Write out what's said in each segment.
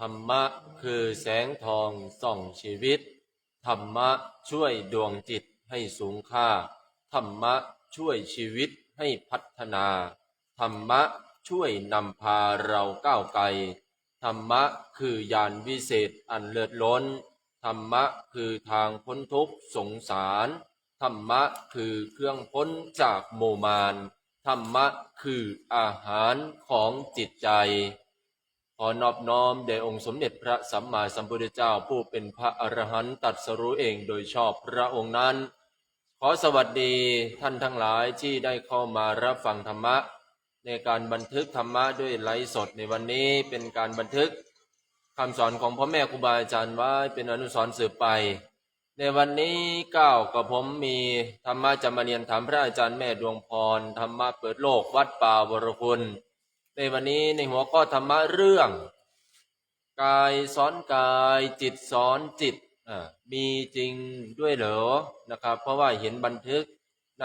ธรรมะคือแสงทองส่องชีวิต ธรรมะช่วยดวงจิตให้สูงค่า ธรรมะช่วยชีวิตให้พัฒนา ธรรมะช่วยนำพาเราก้าวไกล ธรรมะคือยานวิเศษอันเลิศล้น ธรรมะคือทางพ้นทุกข์สงสาร ธรรมะคือเครื่องพ้นจากโมมาน ธรรมะคืออาหารของจิตใจ ขอนอบน้อมแด่องค์สมเด็จพระสัมมาสัมพุทธเจ้าผู้เป็นพระอรหันต์ตัดสรู้เองโดยชอบพระองค์นั้น ขอสวัสดีท่านทั้งหลายที่ได้เข้ามารับฟังธรรมะ ในการบันทึกธรรมะด้วยไลฟ์สดในวันนี้เป็นการบันทึกคำสอนของพ่อแม่ครูบาอาจารย์ไว้เป็นอนุสรณ์สืบไป ในวันนี้ก้าวกับผมมีธรรมะจะมาเรียนถามพระอาจารย์แม่ดวงพรธรรมะเปิดโลกวัดป่าวรคุณ ในวันนี้ในหัวข้อธรรมะเรื่อง กายสอนกายจิตสอนจิตมีจริงด้วยเหรอนะครับ เพราะว่าเห็นบันทึกใน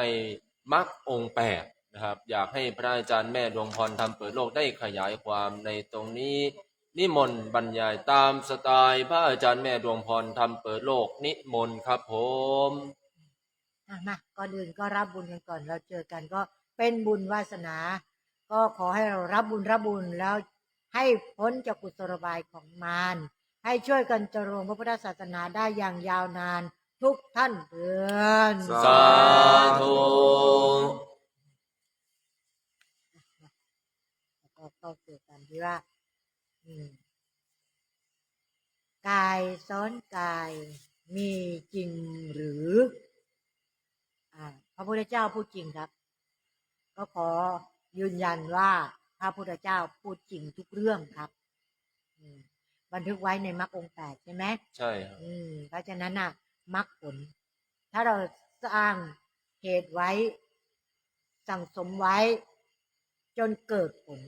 มรรคองค์แปดนะครับ อยากให้พระอาจารย์แม่ดวงพรทำเปิดโลกได้ขยายความในตรงนี้ นิมนต์บรรยายตามสไตล์พระอาจารย์แม่ดวงพรทำเปิดโลกนิมนต์ครับผมอะมาก่อนอื่นก็รับบุญกันก่อนเราเจอกันก็เป็นบุญวาสนา ก็ขอให้เรารับบุญรับบุญแล้วให้พ้นจากกุศโลบายของมารให้ช่วยกันเจริญพระพุทธศาสนาได้อย่างยาวนานทุกท่านเดือนสาธุแล้วก็เข้าสู่กันที่ว่าอืมกายซ้อนกายมีจริงหรืออ่าพระพุทธเจ้าพูดจริงครับ ก็ขอ ยืนยันว่าพระพุทธเจ้าพูดจริงทุกเรื่องครับอืมบันทึกไว้ในมรรคองค์แปดใช่ไหมใช่ครับอืมเพราะฉะนั้นน่ะมรรคผล ถ้าเราสร้างเหตุไว้ สั่งสมไว้ จนเกิดผล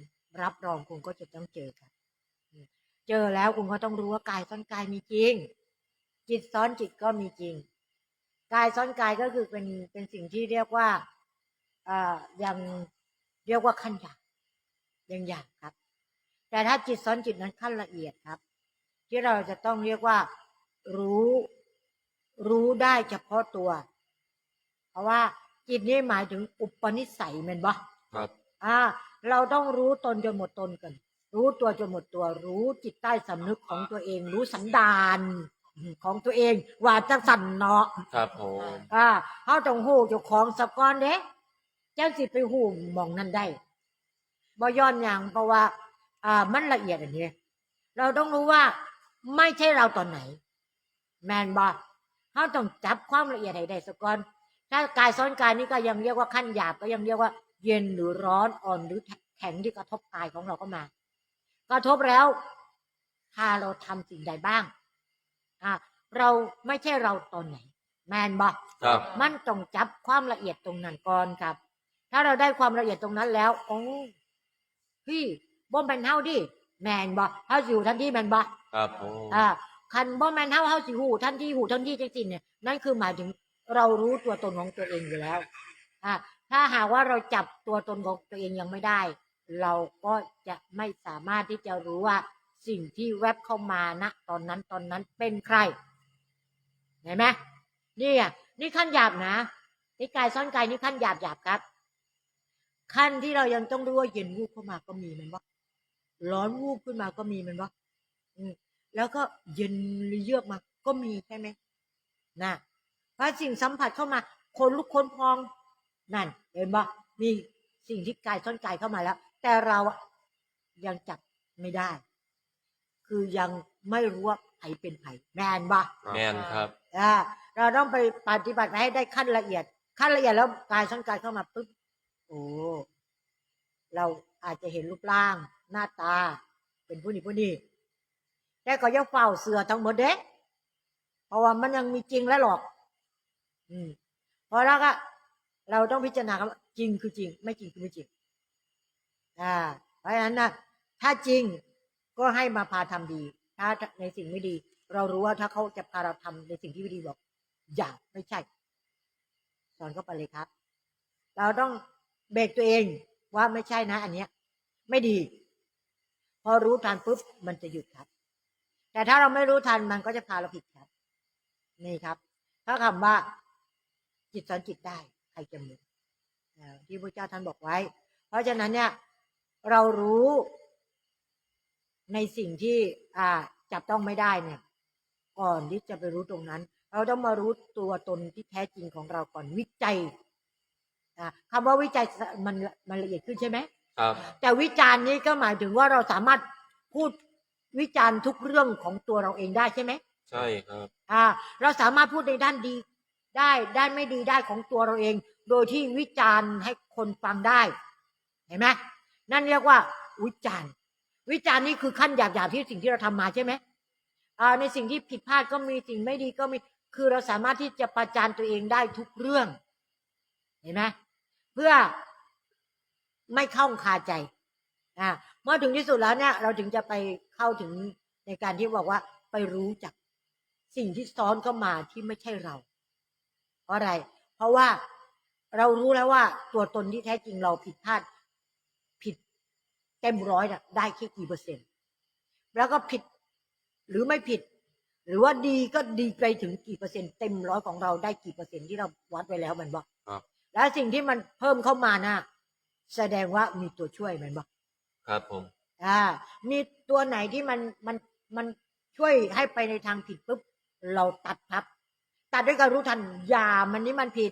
รับรองคุณก็จะต้องเจอครับอืมเจอแล้วคุณก็ต้องรู้ว่ากายซ้อนกายมีจริง จิตซ้อนจิตก็มีจริง กายซ้อนกายก็คือเป็นเป็นสิ่งที่เรียกว่าอ่ายัง เรียกว่าขั้นหยาบยังหยาบครับ แต่ถ้าจิตซ้อนจิตนั้นขั้นละเอียดครับ ที่เราจะต้องเรียกว่า รู้ รู้ได้เฉพาะตัว เพราะว่าจิตนี่หมายถึงอุปนิสัยแมันบ่ครับอ่า เราต้องรู้ตนจนหมดตนกัน รู้ตัวจนหมดตัว รู้จิตใต้สำนึกของตัวเอง รู้สันดานของตัวเอง ว่าจะสั่นเนาะครับผมอ่าเฮาต้องฮู้เจ้าของสักก้อนเด้เจ้าสิไปฮู้หมองนั้นได้บ่ย้อนหยังเพราะว่า อ่า มันละเอียดอันนี้เราต้องรู้ว่าไม่ใช่เราตอนไหน แมนบ่เฮาต้องจับความละเอียดให้ได้สักก้อนถ้ากายซ้อนกายนี่ก็ยังเรียกว่าขั้นหยาบก็ยังเรียกว่า เย็นหรือร้อนอ่อนหรือแข็งที่กระทบกายของเราก็มากระทบแล้วถ้าเราทำสิ่งใดบ้าง อ่า เราไม่ใช่เราตอนไหน แมนบ่ครับมันต้องจับความละเอียดตรงนั้นก่อนครับ ถ้าเราได้ความละเอียดตรงนั้นแล้วโอ้พี่บ่แมนเฮาดิแมนบ่เฮาสิอยู่ทันทีแมนบ่ครับผมอ่าคันบ่แมนเฮาเฮาสิหูทันทีหูทันทีจังซี่เนี่ยนั่นคือหมายถึงเรารู้ตัวตนของตัวเองอยู่แล้วอ่าถ้าหากว่าเราจับตัวตนของตัวเองยังไม่ได้ เราก็จะไม่สามารถที่จะรู้ว่าสิ่งที่แวบเข้ามาณตอนนั้นตอนนั้นเป็นใครเห็นไหมนี่อะนี่ขั้นหยาบนะนี่กายซ้อนกายนี่ขั้นหยาบหยาบครับ ขั้นที่เรายังต้องรู้ว่าเย็นวูบเข้ามาก็มีมันว่า ร้อนวูบขึ้นมาก็มีมันว่าอืมแล้วก็เย็นเยือกมาก็มีใช่ไหมนะพอสิ่งสัมผัสเข้ามา คนลุกคนพอง นั่น เห็นปะมีสิ่งที่กายซ้อนกายเข้ามาแล้ว แต่เราอะยังจับไม่ได้ คือยังไม่รู้ว่าไผเป็นไผแมนปะแมนครับอ่าเราต้องไปปฏิบัติให้ได้ขั้นละเอียด ขั้นละเอียดแล้วกายสังกายเข้ามาปุ๊บ โอ้เราอาจจะเห็นรูปร่าง หน้าตา เป็นผู้นี้ผู้นี้แต่ก็ยังเฝ้าเสือทั้งหมดเด้เพราะว่ามันยังมีจริงและหลอก อืมพอแล้วก็เราต้องพิจารณาจริงคือจริง ไม่จริงคือไม่จริง อ่า เพราะฉะนั้นนะถ้าจริงก็ให้มาพาทำดี ถ้าในสิ่งไม่ดี เรารู้ว่าถ้าเขาจะพาเราทำในสิ่งที่ไม่ดีบอก อย่าไม่ใช่ สอนเข้าไปเลยครับ เราต้อง เบรกตัวเองว่าไม่ใช่นะ อันเนี้ย ไม่ดี พอรู้ทันปุ๊บมันจะหยุดครับ แต่ถ้าเราไม่รู้ทันมันก็จะพาเราผิดครับ นี่ครับ ถ้าคำว่า จิตสอนจิตได้ ใครจะมือที่พระเจ้าท่านบอกไว้ เพราะฉะนั้นเนี่ย เรารู้ในสิ่งที่อ่าจับต้องไม่ได้เนี่ย ก่อนที่จะไปรู้ตรงนั้น เราต้องมารู้ตัวตนที่แท้จริงของเราก่อนวิจัย อ่าคำว่าวิจัยมันมันละเอียดขึ้นใช่ไหมครับ แต่วิจารณ์นี้ก็หมายถึงว่าเราสามารถพูดวิจารณ์ทุกเรื่องของตัวเราเองได้ใช่ไหมใช่ครับ อ่า เราสามารถพูดในด้านดี ได้ด้านไม่ดีได้ของตัวเราเอง โดยที่วิจารณ์ให้คนฟังได้ เห็นไหมนั่นเรียกว่า วิจารณ์ วิจารณ์นี่คือขั้นหยาบๆที่สิ่งที่เราทำมาใช่ไหมอ่าในสิ่งที่ผิดพลาดก็มีสิ่งไม่ดีก็มีคือเราสามารถที่จะประจานตัวเองได้ทุกเรื่อง เห็นไหม เพื่อไม่เข้าคาใจอ่าเมื่อถึงที่สุดแล้วเนี่ย เราถึงจะไปเข้าถึงในการที่บอกว่าไปรู้จักสิ่งที่ซ้อนเข้ามาที่ไม่ใช่เรา เพราะอะไร เพราะว่าเรารู้แล้วว่าตัวตนที่แท้จริงเราผิดพลาด ผิดเต็มร้อยน่ะได้แค่กี่เปอร์เซ็นต์ แล้วก็ผิดหรือไม่ผิด หรือว่าดีก็ดีไปถึงกี่เปอร์เซ็นต์เต็มร้อยของเราได้กี่เปอร์เซ็นต์ที่เราวัดไว้แล้วมันบอก แล้วสิ่งที่มันเพิ่มเข้ามาน่ะแสดงว่ามีตัวช่วยมันบอกครับผม อ่า มีตัวไหนที่มันมันมันช่วยให้ไปในทางผิดปุ๊บเราตัดครับ ตัดด้วยการรู้ทันอย่ามันนี้มันผิด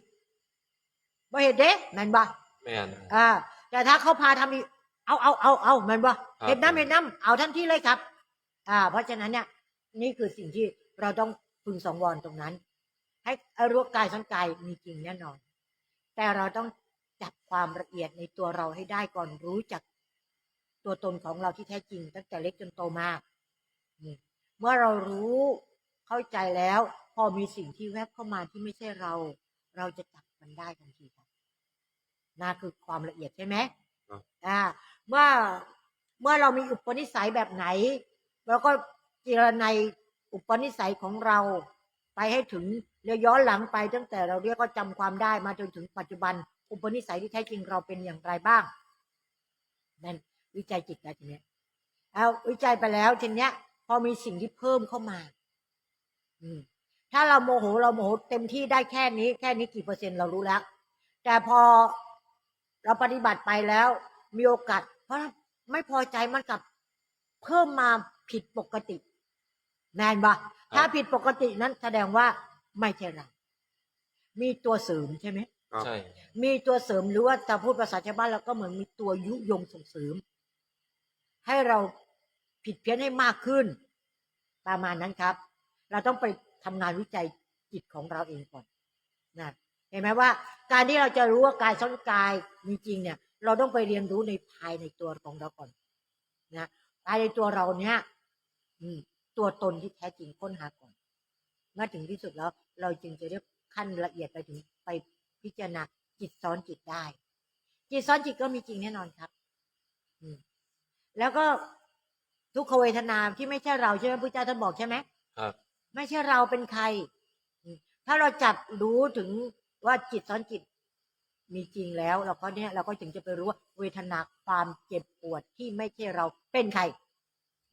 บ่เหตุเด้แมันบ่แม่นอ่า แต่ถ้าเขาพาทำอีกเอาเอาเอาเอาแมันบ่ครับเห็ดน้ำเห็ดน้ำเอาทันทีเลยครับ อ่า เพราะฉะนั้นเนี่ยนี่คือสิ่งที่เราต้องพึงสองวรตรงนั้น ให้รู้ว่ากายสังกายมีจริงแน่นอน แต่เราต้องจับความละเอียดในตัวเราให้ได้ก่อนรู้จักตัวตนของเราที่แท้จริง ตั้งแต่เล็กจนโตมานี่เมื่อเรารู้เข้าใจแล้ว พอมีสิ่งที่แวบเข้ามาที่ไม่ใช่เรา เราจะจับมันได้ทันทีครับนั่นคือความละเอียดใช่ไหมครับอ่าเมื่อเมื่อเรามีอุปนิสัยแบบไหนเราก็เจรในยอุปนิสัยของเรา ไปให้ถึงเรียย้อนหลังไปตั้งแต่เราเรียกก็จำความได้มาจนถึงปัจจุบัน อุปนิสัยที่แท้จริงเราเป็นอย่างไรบ้างนั่นวิจัยจิตแล้วทีเนี้ยเอาวิจัยไปแล้วทีเนี้ย พอมีสิ่งที่เพิ่มเข้ามา อืม ถ้าเราโมโหเราโมโหเต็มที่ได้แค่นี้ แค่นี้กี่เปอร์เซ็นต์เรารู้แล้ว แต่พอเราปฏิบัติไปแล้ว มีโอกาส เพราะไม่พอใจมันกลับเพิ่มมาผิดปกติ แมนปะถ้าผิดปกตินั้นแสดงว่าไม่ใช่เรามีตัวเสริมใช่ไหม ใช่ มีตัวเสริมหรือว่าจะพูดภาษาชาวบ้านเราก็เหมือนมีตัวยุยงส่งเสริม ให้เราผิดเพี้ยนให้มากขึ้น ประมาณนั้นครับ เราต้องไปทำงานวิจัยจิตของเราเองก่อนนะเห็นไหมว่า การที่เราจะรู้ว่ากายซ้อนกายมีจริงเนี่ย เราต้องไปเรียนรู้ในภายในตัวของเราก่อน นะภายในตัวเราเนี่ย อืม ตัวตนที่แท้จริงค้นหาก่อนเมื่อถึงที่สุดแล้ว เราจึงจะเรียกขั้นละเอียดไปถึงไปพิจารณาจิตซ้อนจิตได้ จิตซ้อนจิตก็มีจริงแน่นอนครับอืมแล้วก็ทุกขเวทนาที่ไม่ใช่เราใช่ไหมพระเจ้าท่านบอกใช่ไหมครับ ไม่ใช่เราเป็นใครอืมถ้าเราจับรู้ถึงว่าจิตซ้อนจิตมีจริงแล้ว เราก็เนี่ยเราก็ถึงจะไปรู้ว่าเวทนาความเจ็บปวดที่ไม่ใช่เราเป็นใคร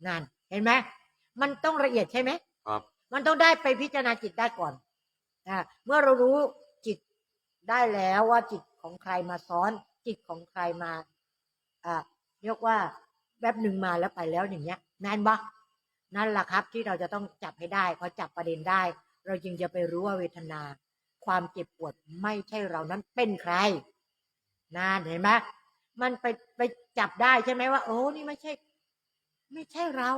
นั่น เห็นไหม มันต้องละเอียดใช่ไหมครับ มันต้องได้ไปพิจารณาจิตได้ก่อนอ่าเมื่อเรารู้จิตได้แล้วว่าจิตของใครมาซ้อน จิตของใครมาอ่าเรียกว่าแบบหนึ่งมาแล้วไปแล้วอย่างเงี้ยแม่นปะนั่นแหละครับที่เราจะต้องจับให้ได้พอจับประเด็นได้ เราจึงจะไปรู้ว่าเวทนา ความเจ็บปวดไม่ใช่เรานั้นเป็นใครนั่นเห็นไหมมันไปไปจับได้ใช่ไหมว่า โอ้นี่ไม่ใช่ ไม่ใช่เรา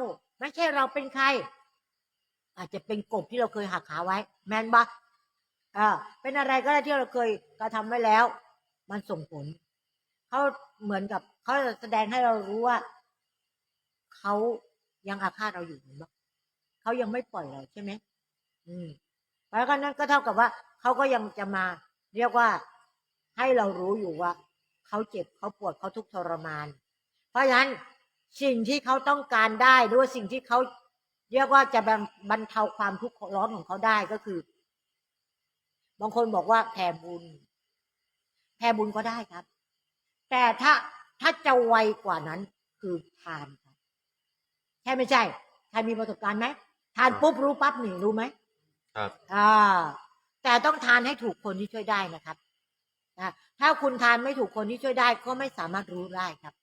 ไม่ใช่เราเป็นใคร อาจจะเป็นกบที่เราเคยหักขาไว้ แมนบะอ่าเป็นอะไรก็ได้ที่เราเคยกระทำไว้แล้ว มันส่งผลเขาเหมือนกับเขาจะแสดงให้เรารู้ว่าเขายังอาฆาตเราอยู่เห็นปะเขายังไม่ปล่อยเราใช่ไหมอืมแล้วก็นั่นก็เท่ากับว่าเขาก็ยังจะมา เรียกว่าให้เรารู้อยู่ว่าเขาเจ็บเขาปวดเขาทุกข์ทรมาน เพราะฉะนั้น สิ่งที่เขาต้องการได้หรือว่าสิ่งที่เขาเรียกว่าจะบรรบรรเทาความทุกข์ร้อนของเขาได้ก็คือ บางคนบอกว่าแผ่บุญ แผ่บุญก็ได้ครับ แต่ถ้าถ้าจะไวกว่านั้นคือทานครับใช่ไม่ใช่แทรมีประสบการณ์ไหมทานปุ๊บรู้ปั๊บนี่รู้ไหมครับอ่าแต่ต้องทานให้ถูกคนที่ช่วยได้นะครับนะถ้าคุณทานไม่ถูกคนที่ช่วยได้ก็ไม่สามารถรู้ได้ครับ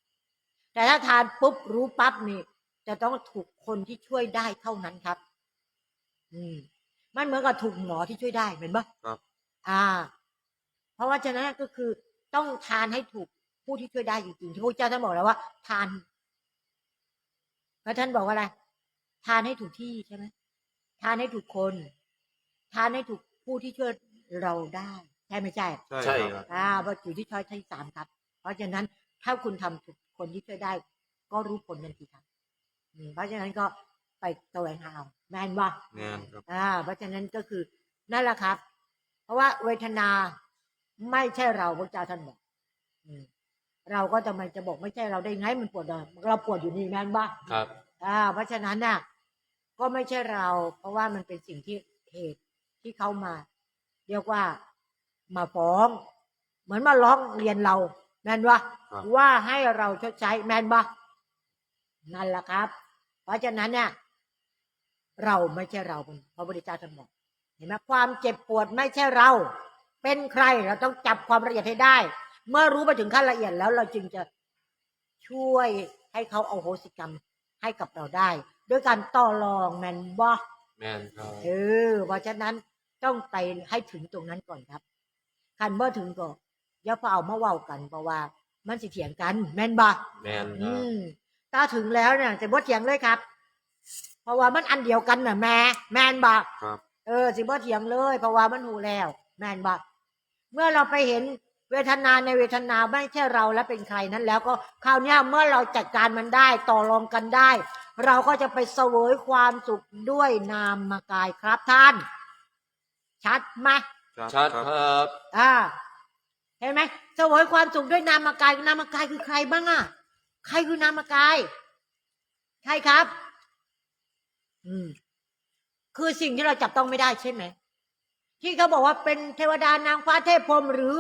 แต่ถ้าทานปุ๊บรู้ปั๊บนี่ จะต้องถูกคนที่ช่วยได้เท่านั้นครับ อืม มันเหมือนกับถูกหมอที่ช่วยได้เหมือนปะครับ อ่า เพราะว่าฉะนั้นก็คือต้องทานให้ถูกผู้ที่ช่วยได้จริงๆที่พระเจ้าท่านบอกแล้วว่า ทานแล้วท่านบอกว่าอะไร ทานให้ถูกที่ใช่ไหมทานให้ถูกคน ทานให้ถูกผู้ที่ช่วยเราได้ใช่ไม่ใช่ใช่ใช่คครัรับบอ่าว่าอยู่ที่ช้อยที่สามครับ เพราะฉะนั้นถ้าคุณทำถูก คนที่ช่วยได้ ก็รู้ผลทันทีครับอืมเพราะฉะนั้นก็ไปแสวงหาเอาแม่นว่าแมนครับอ่า เพราะฉะนั้นก็คือนั่นแหละครับ เพราะว่าเวทนาไม่ใช่เราพระเจ้าท่านบอกอืมเราก็จะมันจะบอกไม่ใช่เราได้ไงมันปวดเราเราปวดอยู่นี่แม่นว่าครับ อ่า เพราะฉะนั้นน่ะ ก็ไม่ใช่เรา เพราะว่ามันเป็นสิ่งที่เหตุที่เขามา เรียกว่ามาฟ้อง เหมือนมาร้องเรียนเรา แม่นว่าครับ ว่าให้เราชดใช้แม่นว่านั่นแหละครับ เพราะฉะนั้นเนี่ยเราไม่ใช่เราพระพุทธเจ้าท่านบอกเห็นไหมความเจ็บปวดไม่ใช่เรา เป็นใครเราต้องจับความละเอียดให้ได้ เมื่อรู้ไปถึงขั้นละเอียดแล้วเราจึงจะช่วยให้เขาเอาโหสิกรรมให้กับเราได้ ด้วยการต่อรองแมนบอ แมนครับ เออเพราะฉะนั้นต้องไปให้ถึงตรงนั้นก่อนครับคันเมื่อถึงก็อ ย่าเฝ้าเอามาเว้ากันเพราะว่า มันสิเถียงกัน แม่นบ่แมนคอืรับมถ้าถึงแล้วเนี่ยจะบ่เถียงเลยครับ เพราะว่ามันอันเดียวกันน่ะแม่แม่นบ่ ครับ เออสิบ่เถียงเลยเพราะว่ามันหูแล้ว แม่นบ่เมื่อเราไปเห็นเวทนาในเวทนาไม่ใช่เราและเป็นใครนั้นแล้วก็คราวเนี้ยเมื่อเราจัดการมันได้ต่อรองกันได้ เราก็จะไปเสวยความสุขด้วยนามกายครับท่าน ชัดไหม ชัดครับ อ่า เห็นไหมเสวยความสุขด้วยนามกายนามกายคือใครบ้างอะ ใครคือนามกาย ใครครับ อืม คือสิ่งที่เราจับต้องไม่ได้ใช่ไหมที่เขาบอกว่าเป็นเทวดานางฟ้าเทพพรหมหรือ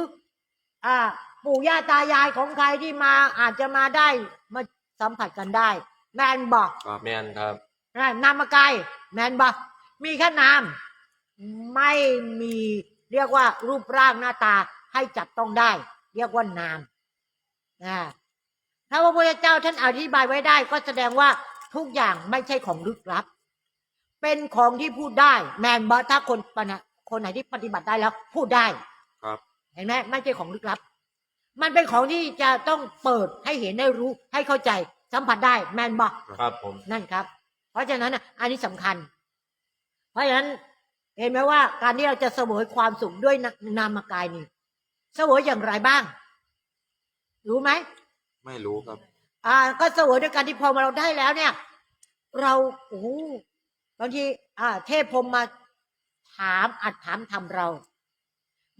อ่า ปู่ย่าตายายของใครที่มาอาจจะมาได้ มาสัมผัสกันได้ แมนบอกครับแมนครับนามกายแมนบอกมีแค่นาม ไม่มีเรียกว่ารูปร่างหน้าตา ให้จับต้องได้ เรียกว่านามนะถ้าพระพุทธเจ้าท่านอธิบายไว้ได้ ก็แสดงว่าทุกอย่างไม่ใช่ของลึกลับ เป็นของที่พูดได้ แมนบอถ้าคนปนะคนไหนที่ปฏิบัติได้แล้ว พูดได้ครับ เห็นไหมไม่ใช่ของลึกลับ มันเป็นของที่จะต้องเปิดให้เห็นให้รู้ให้เข้าใจสัมผัสได้แมนบอครับผมนั่นครับ เพราะฉะนั้นน่ะอันนี้สำคัญ เพราะฉะนั้นเห็นไหมว่าการที่เราจะเสวยความสุขด้วยนนามกายนี่ เสวยอย่างไรบ้าง รู้ไหม ไม่รู้ครับ อ่า ก็เสวยด้วยการที่พอมาเราได้แล้วเนี่ย เราโอ้โหบางทีอ่า เทพพรหมมาถามอัดถามทำเรา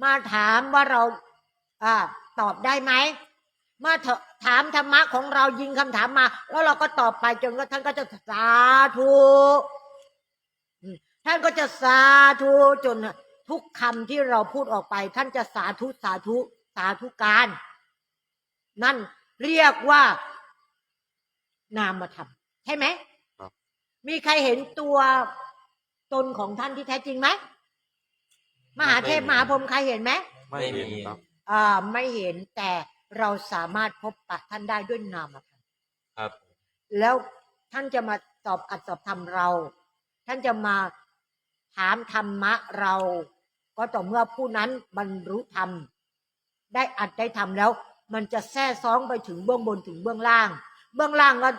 มาถามว่าเรา อ่า ตอบได้ไหมเมื่อเถถามธรรมะของเรายิงคำถามมา แล้วเราก็ตอบไปจนกระทั่งก็จะสาธุอืมท่านก็จะสาธุจน ทุกคำที่เราพูดออกไป ท่านจะสาธุสาธุสาธุการ นั่นเรียกว่านามธรรมใช่ไหมครับมีใครเห็นตัวตนของท่านที่แท้จริงไหมมหาเทพมหาพรหมใครเห็นไหมไม่เห็นครับอ่าไม่เห็นแต่เราสามารถพบปะท่านได้ด้วยนามธรรมครับ แล้วท่านจะมาตอบอัดสอบธรรมเรา ท่านจะมา ถามธรรมะเรา ก็ต่อเมื่อผู้นั้นบรรลุธรรม ได้อัดได้ทำแล้ว มันจะแทร่ซ้องไปถึงเบื้องบนถึงเบื้องล่าง เบื้องล่างก็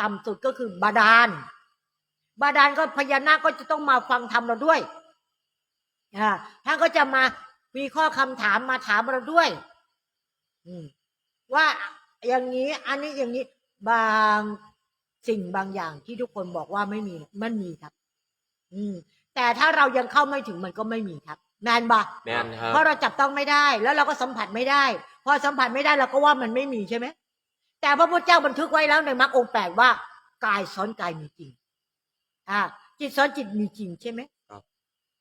ต่ำสุดก็คือบาดาล บาดาลก็พญานาคก็จะต้องมาฟังธรรมเราด้วยอ่าท่านก็จะมามีข้อคำถามมาถามเราด้วยอืว่าอย่างนี้อันนี้อย่างนี้บางสิ่งบางอย่างที่ทุกคนบอกว่าไม่มีมันมีครับ อืม แต่ถ้าเรายังเข้าไม่ถึงมันก็ไม่มีครับแมนบะแมนครับเพราะเราจับต้องไม่ได้แล้วเราก็สัมผัสไม่ได้ พอสัมผัสไม่ได้เราก็ว่ามันไม่มีใช่ไหมแต่พระพุทธเจ้าบันทึกไว้แล้วในมรรคองค์แปดว่ากายซ้อนกายมีจริง อ่า จิตซ้อนจิตมีจริงใช่ไหมครับ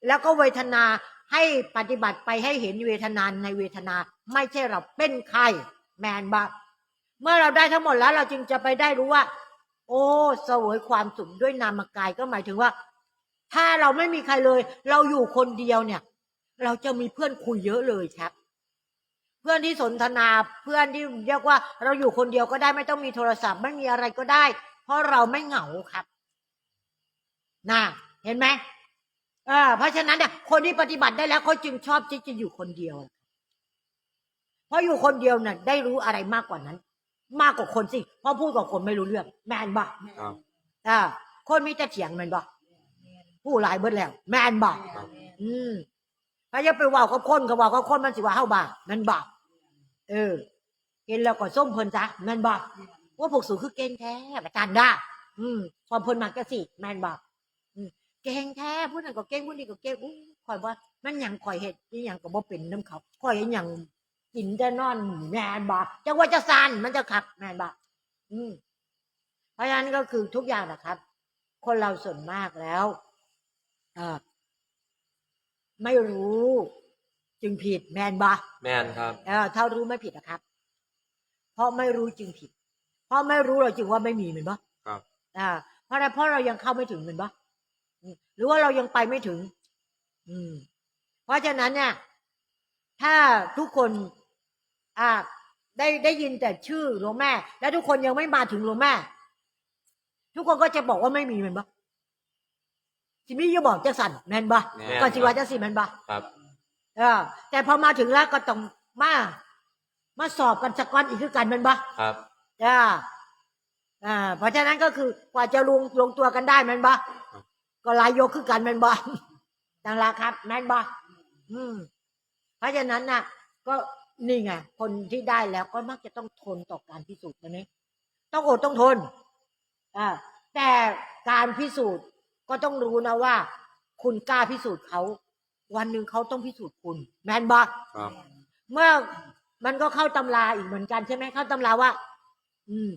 แล้วก็เวทนาให้ปฏิบัติไปให้เห็นเวทนาในเวทนาไม่ใช่เราเป็นใครแมนบะเมื่อเราได้ทั้งหมดแล้วเราจึงจะไปได้รู้ว่า โอ้เสวยความสุขด้วยนามกายก็หมายถึงว่า ถ้าเราไม่มีใครเลย เราอยู่คนเดียวเนี่ย เราจะมีเพื่อนคุยเยอะเลยครับ เพื่อนที่สนทนาเพื่อนที่เรียกว่า เราอยู่คนเดียวก็ได้ไม่ต้องมีโทรศัพท์ไม่มีอะไรก็ได้ เพราะเราไม่เหงาครับน่ะเห็นไหมเออเพราะฉะนั้นเนี่ยคนที่ปฏิบัติได้แล้วเขาจึงชอบที่จะอยู่คนเดียว เพราะอยู่คนเดียวน่ะได้รู้อะไรมากกว่านั้น มากกว่าคนสิเพราะพูดกับคนไม่รู้เรื่อง แมนบ่ครับอ่าคนมีแต่เถียงแมนบ่ ผู้หลายเบิดแล้ว แมนบ่ครับอืมถ้าจะไปเว่ากับคนก็เว่ากับคนมันสิว่าเฮาบ่าแมนบ่เออเห็นแล้วก็ส้มเพิ่นจ้ะแมนบ่ว่าพวกสูคือเก่งแท้ประจันด้าอืมพอเพิ่นมากก็สิแมนบ่อืมเก่งแท้ผู้นั้นก็เก่งผู้นี้ก็เก่งอู้ข่อยว่ามันหยังข่อยเฮ็ดอีหยังก็บ่เป็นน้ำเขาข่อยอีหยังกินแต่นอนแม่นบ่จังว่าจะซานมันจะขับแม่นบ่อืมเพราะฉะนั้นก็คือทุกอย่างนะครับ คนเราส่วนมากแล้วเออ ไม่รู้ จึงผิดแม่นบ่แมนครับเออถ้ารู้ไม่ผิดนะครับ เพราะไม่รู้จึงผิด เพราะไม่รู้เราจึงว่าไม่มีเหมือนบ่ครับอ่าเพราะอะไรเพราะเรายังเข้าไม่ถึงเหมือนบ่อืมหรือว่าเรายังไปไม่ถึง อืม เพราะฉะนั้นเนี่ย ถ้าทุกคน อ่า ได้ได้ยินแต่ชื่อหลวงแม่ แล้วทุกคนยังไม่มาถึงหลวงแม่ ทุกคนก็จะบอกว่าไม่มีเหมือนบ่ สิมีอย่าบอกจะสั่นแม่นบ่แม่นก็สิว่าจะสิแม่นบ่ครับเออ แต่พอมาถึงแล้วก็ต้องมามาสอบกันสักก้อนอีกคือกันแมันบ่ครับอ่าอ่าเพราะฉะนั้นก็คือกว่าจะลงลงตัวกันได้แมันบ่ก็หลายยกคือกันแมันบ่ดังละครับแม่นบ่อืม เพราะฉะนั้นน่ะ ก็นี่ไงคนที่ได้แล้วก็มักจะต้องทนต่อการพิสูจน์นะนี่ต้องอดต้องทนอ่าแต่การพิสูจน์ ก็ต้องรู้นะว่า คุณกล้าพิสูจน์เขาวันหนึ่งเขาต้องพิสูจน์คุณ แม่นบ่ครับเมื่อมันก็เข้าตำราอีกเหมือนกันใช่ไหมเข้าตำราว่า อืม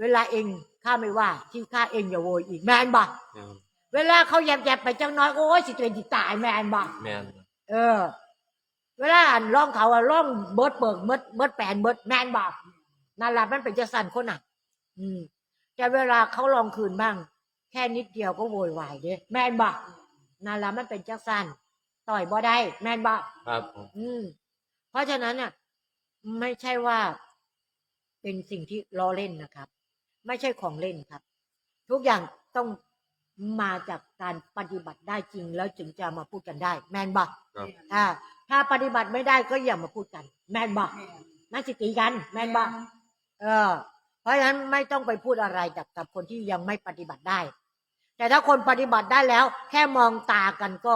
เวลาเองข้าไม่ว่า ที่ข้าเองอย่าโวยอีกแมนบ่แม่นเวลาเขาแยบแยบๆไปจังน้อยโอ้ยสิตัวเองสิตายแมนบ่แมนเออ เวลาอ่านร้องเขาอะร้องเบิดเปิกเบิดเบิดแปนเบิดแมนบ่นั่นแหละมันเป็นจะสั่นคนน่ะ อืมแต่เวลาเขาลองคืนบ้างแค่นิดเดียวก็โวยวายเด้แมนบ่นั่นแหละมันเป็นจักสั่นต่อยบ่ได้ แมนบ่ครับผมอืม เพราะฉะนั้นน่ะ ไม่ใช่ว่าเป็นสิ่งที่ล้อเล่นนะครับ ไม่ใช่ของเล่นครับ ทุกอย่างต้องมาจากการปฏิบัติได้จริงแล้วจึงจะมาพูดกันได้ แมนบอกครับอ่าถ้าปฏิบัติไม่ได้ก็อย่ามาพูดกัน แมนบอกนั่นสิตีกัน แมนบอกเออ เพราะฉะนั้นไม่ต้องไปพูดอะไรกับกับคนที่ยังไม่ปฏิบัติได้ แต่ถ้าคนปฏิบัติได้แล้ว แค่มองตากันก็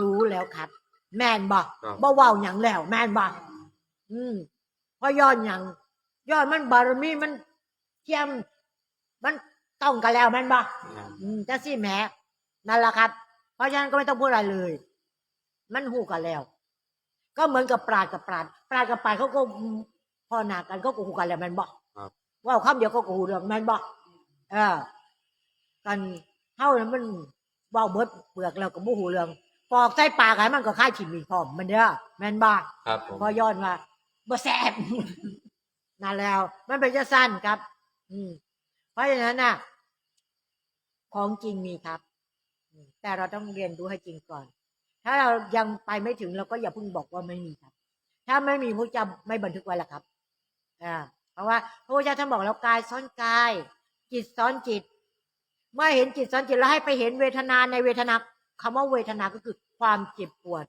รู้แล้วครับ แมนบอกครับบ่เว้าหยังแล้ว แม่นบ่อืมเพราะย้อนหยังย้อนมันบารมีมันเทียม มันต้องกันแล้วแม่นบ่แม่นอืมจังซี่แหมนั่นล่ะครับ เพราะฉะนั้นก็ไม่ต้องพูดอะไรเลย มันหูกันแล้ว ก็เหมือนกับปราดกับปราดปราดกับปราดเขาก็พอหนากันเขาก็หูกันแล้วแม่นบ่ครับเว่าคำเดียวเขาก็หูเรื่องแม่นบ่เออกัน เฮานั้นมันเว้าเบิดเปลือกแล้วก็บ่หูเรื่องปอกใส่ปากให้มันก็คล้ายขิมมีพร้อมมันเด้อแม่นบ่ครับผมพอย้อนว่าบ่แซ่บนั่นแล้ว มันเป็นจะสั้นครับ อืมเพราะฉะนั้นน่ะ ของจริงมีครับอืมแต่เราต้องเรียนรู้ให้จริงก่อน ถ้าเรายังไปไม่ถึงเราก็อย่าเพิ่งบอกว่าไม่มีครับ ถ้าไม่มีพระเจ้าไม่บันทึกไว้ละครับ อ่า เพราะว่าพระพุทธเจ้าท่านบอกแล้วกายซ้อนกาย จิตซ้อนจิต เมื่อเห็นจิตซ้อนจิตแล้วให้ไปเห็นเวทนาในเวทนาคำว่าเวทนาก็คือความเจ็บปวด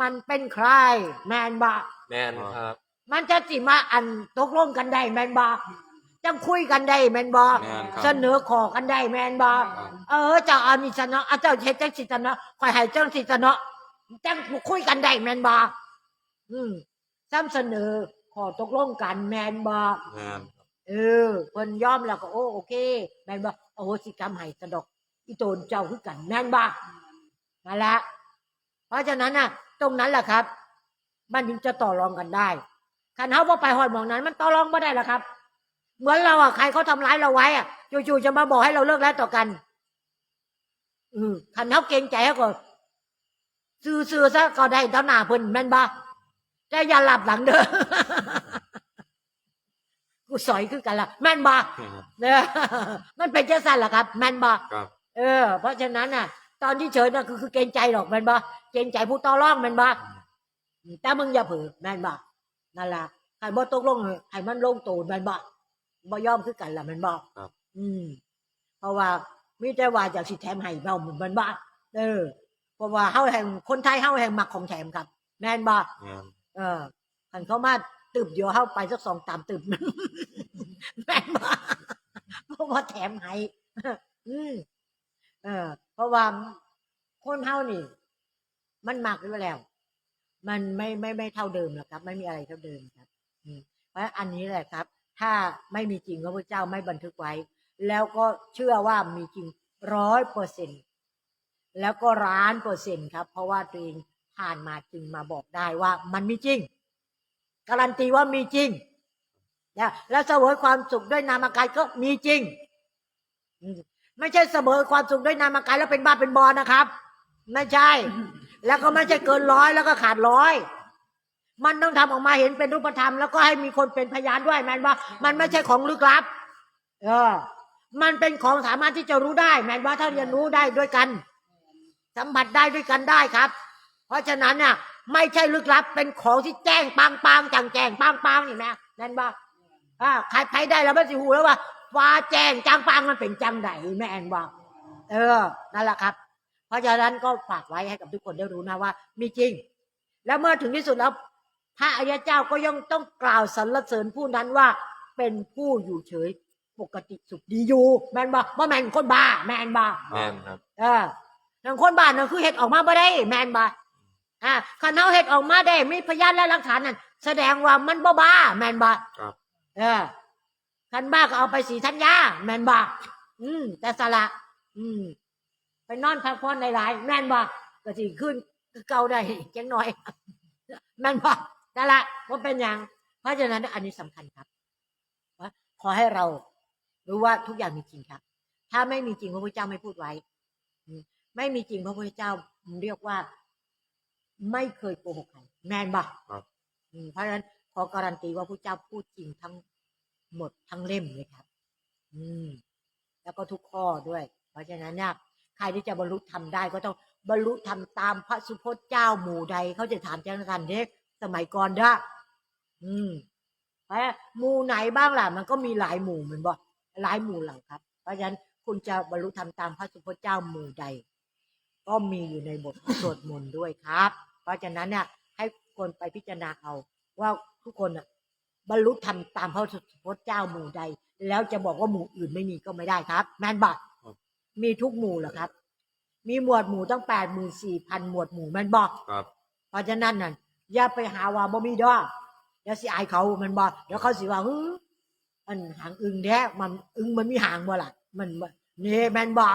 มันเป็นใครแมนบะแมนครับ มันจะสิมาอันตกลงกันได้แมนบอจังคุยกันได้แมนบอแม่นครับเสนอขอกันได้แมนบอครับเออเจ้าอานิสนะอะเจ้าเฮ็ดจังสิสนะคอยให้เจ้าสิสนะจังคุยกันได้แมนบออืมซ้ำเสนอขอตกลงกันแมนบอแม่นเออเพิ่นยอมแล้วก็โอ้โอเค แมนบอโอโหสิกรรมให้สะดอกอีโตนเจ้าคือกันแมนบอนั่นละ เพราะฉะนั้นน่ะ ตรงนั้นแหละครับ มันถึงจะต่อรองกันได้คันเฮาว่าไปหอดหมองนั้น มันต่อรองไม่ได้หรอกครับ เหมือนเราอะใครเขาทำร้ายเราไว้อะจู่ๆจะมาบอกให้เราเลิกแล้วต่อกัน อืมคันเฮาเกรงใจเขาก็ซื่อๆซะก็ได้เท่าหน้าเพิ่นแม่นบ่แต่อย่าหลับหลังเด้อ กกูสอยคือกันละแม่นบ่ครับเออมันเป็นจังซั่นล่ะครับ แม่นบ่ครับ เออ เพราะฉะนั้นน่ะ ตอนที่เฉยน่ะคือคือเกรงใจหรอกแม่นบ่เกรงใจผู้ต่อรองแม่นบ่แต่มึงอย่าเผลอแม่นบ่นั่นล่ะใครบ่ตกลงให้มันลงโตนแม่นบ่บ่ยอมคือกันล่ะแม่นบ่ครับ อืม เพราะว่ามีแต่ว่าอยากสิแถมให้เนาแม่นบ่เออ เพราะว่าเฮาแห่งคนไทยเฮาแห่งมักของแถมครับ แม่นบ่แม่นเออคันเขามา ตึบเดียวเฮาไปสักสองตามตึบแม่นบ่เพราะว่าแถมให้อืมเออ เพราะว่าคนเฮานี่ มันมักอยู่แล้ว มันไม่ไม่ไม่เท่าเดิมหรอกครับ ไม่มีอะไรเท่าเดิมครับเพราะอันนี้แหละครับ ถ้าไม่มีจริงพระพุทธเจ้าไม่บันทึกไว้ แล้วก็เชื่อว่ามีจริงร้อยเปอร์เซ็นแล้วก็ร้านเปอร์เซ็นครับ เพราะว่าตัวเองผ่านมาจึงมาบอกได้ว่ามันมีจริง การันตีว่ามีจริงนะแล้วเสวยความสุขด้วยนามกายก็มีจริง ไม่ใช่เสวยความสุขด้วยนามกายแล้วเป็นบ้าเป็นบอนะครับ ไม่ใช่ แล้วก็ไม่ใช่เกินร้อยแล้วก็ขาดร้อยมันต้องทำออกมาเห็นเป็นรูปธรรมแล้วก็ให้มีคนเป็นพยานด้วยแมนว่า มันไม่ใช่ของลึกลับ เออ มันเป็นของสามารถที่จะรู้ได้ แมนว่าถ้าเรียนรู้ได้ด้วยกันสัมผัสได้ด้วยกันได้ครับ เพราะฉะนั้นเนี่ย ไม่ใช่ลึกลับ เป็นของที่แจ้งปังปังจังแจ้งปังปังนี่แม่แม่นบ่อ่าใครใครได้แล้วไม่สิหูแล้วว่าฟ้าแจ้งจังปังมันเป็นจังไดแม่นบ่เออนั่นแหละครับ เพราะฉะนั้นก็ฝากไว้ให้กับทุกคนได้รู้นะว่า มีจริง แล้วเมื่อถึงที่สุดแล้วพระอริยเจ้าก็ยังต้องกล่าวสรรเสริญผู้นั้นว่าเป็นผู้อยู่เฉยปกติสุขดีอยู่ แม่นบ่ว่าแม่นคนบ้า แม่นบ่แม่นครับเออทางคนบ้านนั่นคือเห็ดออกมาบ่ได้ แมนบ่ อ่าคันเฮาเห็ดออกมาได้มีพยานและหลักฐานนั่นแสดงว่ามันบ่บ้า แมนบ่ครับ เออคันบ้าก็เอาไปสีธัญญาแมนบ่อืม แต่สละ อืม ไปนอนพักผ่อนหลายๆแม่นบ่ก็สิขึ้นคือเก่าได้จังน้อย แม่นบ่นั่นละว่าเป็นหยังเพราะฉะนั้นอันนี้สำคัญครับว่าขอให้เรารู้ว่าทุกอย่างมีจริงครับ ถ้าไม่มีจริงพระพุทธเจ้าไม่พูดไว้ไม่มีจริงพระพุทธเจ้าเรียกว่า ไม่เคยโกหกใครแมนบ่ครับ อืมเพราะฉะนั้นขอการันตีว่าพระเจ้าพูดจริงทั้งหมดทั้งเล่มเลยครับ อืม แล้วก็ทุกข้อด้วย เพราะฉะนั้นเนี่ยใครที่จะบรรลุธรรมได้ก็ต้องบรรลุธรรมตามพระสุพจน์เจ้าหมู่ใด เขาจะถามแจ้งกันเด็กสมัยก่อนเด้ออืมเพราะหมู่ไหนบ้างล่ะ มันก็มีหลายหมู่เหมือนบ่หลายหมู่หลังครับ เพราะฉะนั้นคุณจะบรรลุธรรมตามพระสุพจน์เจ้าหมู่ใด ก็มีอยู่ในบทสวดมนต์ด้วยครับ เพราะฉะนั้นเนี่ยให้คนไปพิจารณาเอาว่าทุกคนน่ะบรรลุธรรมตามพระสุพจน์เจ้าหมู่ใด แล้วจะบอกว่าหมู่อื่นไม่มีก็ไม่ได้ครับ แม่นบอกครับมีทุกหมู่เหรอครับ มีหมวดหมู่ตั้งแปดหมื่นสี่พันหมวดหมู่แม่นบอกครับเพราะฉะนั้นน่ะอย่าไปหาว่าบ่มีดอกเดี๋ยวสิอายเขาแมันบ่เดี๋ยวเขาสิว่าฮึอันหางอึงแท้มันอึงมันมีหางบ่ล่ะมันบ่นี่แม่นบ่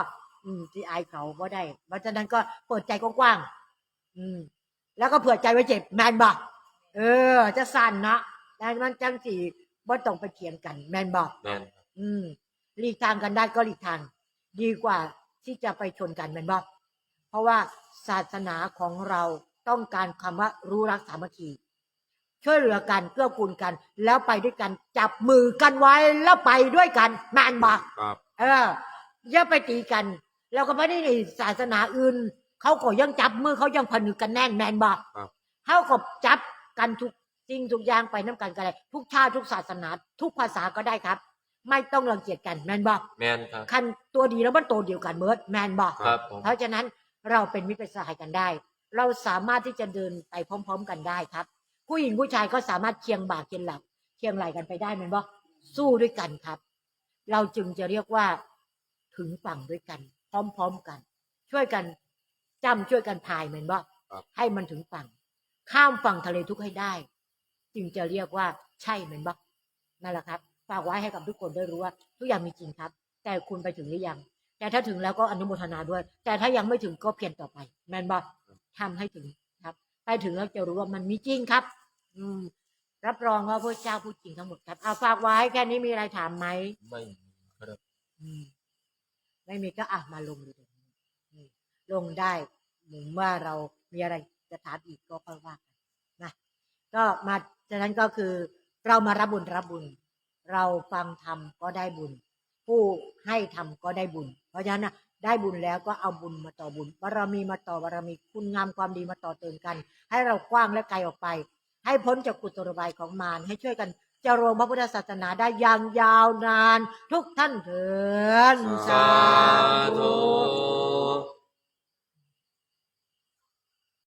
อืมสิอายเขาบ่ได้เพราะฉะนั้นก็เปิดใจกว้างๆอืม แล้วก็เผื่อใจไว้เจ็บแม่นบ่เออ จะสั่นเนาะแต่มันจังสิบ่ต้องไปเถียงกัน แม่นบ่แม่นครับอืมหลีกทางกันได้ก็หลีกทาง ดีกว่าที่จะไปชนกันแม่นบ่เพราะว่าศาสนาของเราต้องการคำว่ารู้รักสามัคคีช่วยเหลือกันเกื้อกูลกัน แล้วไปด้วยกัน จับมือกันไว้แล้วไปด้วยกันแม่นบ่ครับเอออย่าไปตีกันแล้วก็ไม่ได้ในศาสนาอื่น เขาก็ยังจับมือเขายังผนึกกันแน่นแมนบ่ครับ เขาก็จับกันทุกสิ่งทุกอย่างไปน้ำกันกันเลยทุกชาติทุกศาสนา ทุกภาษาก็ได้ครับ ไม่ต้องรังเกียจกันแมนบ่แม่นครับ คันตัวดีแล้วมันตัวเดียวกันเมิดแมนบ่ครับผม เพราะฉะนั้นเราเป็นมิตรเป็นสหายกันได้ เราสามารถที่จะเดินไปพร้อม ๆ กันได้ครับ ผู้หญิงผู้ชายก็สามารถเคียงบ่าเคียงหลังเคียงไหลกันไปได้แมันบ่สู้ด้วยกันครับ เราจึงจะเรียกว่าถึงฝั่งด้วยกัน พร้อม ๆ กัน ช่วยกัน จำช่วยกันพายแมันบ่ครับให้มันถึงฝั่ง ข้ามฝั่งทะเลทุกข์ให้ได้ จึงจะเรียกว่าใช่แมันบ่นั่นแหละครับฝากไว้ให้กับทุกคนได้รู้ว่า ทุกอย่างมีจริงครับ แต่คุณไปถึงหรือยัง แต่ถ้าถึงแล้วก็อนุโมทนาด้วย แต่ถ้ายังไม่ถึงก็เพียรต่อไปแมนบอทำให้ถึงครับ ไปถึงแล้วจะรู้ว่ามันมีจริงครับ อืม รับรองว่าพระเจ้าพูดจริงทั้งหมดครับเอาฝากไว้แค่นี้มีอะไรถามไหมไม่มีครับอืมไม่มีก็อะมาลงดูตรงนี้อืมลงได้ หมือว่าเรามีอะไรจะถามอีกก็ค่อยว่ากันนะก็มาฉะนั้นก็คือเรามารับบุญรับบุญ เราฟังธรรมก็ได้บุญ ผู้ให้ทำก็ได้บุญ เพราะฉะนั้นนะได้บุญแล้วก็เอาบุญมาต่อบุญบารมีมาต่อบารมีคุณงามความดีมาต่อเติมกัน ให้เรากว้างและไกลออกไป ให้พ้นจากกุศโลบายของมารให้ช่วยกันเจริญพระพุทธศาสนาได้อย่างยาวนาน ทุกท่านเถิดสาธุ